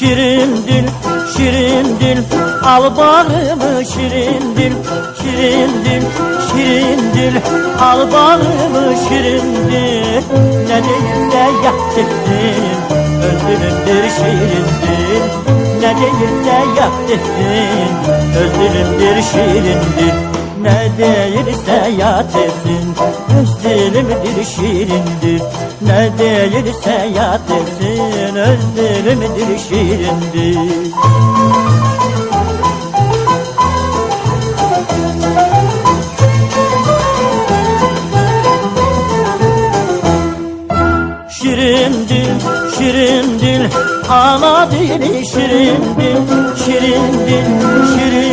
dil, şirin dil Al bağrımı şirin dil, şirin dil, şirin dil Al bağrımı şirin dil Ne değilse yap desin Özlümdür şirin dil Ne değilse yap desin Özlümdür şirin dil ne değilse yat etsin Öz dilimdir şirindir. Ne değilse yat Öz dilimdir şirindir Şirin dil, şirin dil Ana dili şirin dil Şirin dil, şirin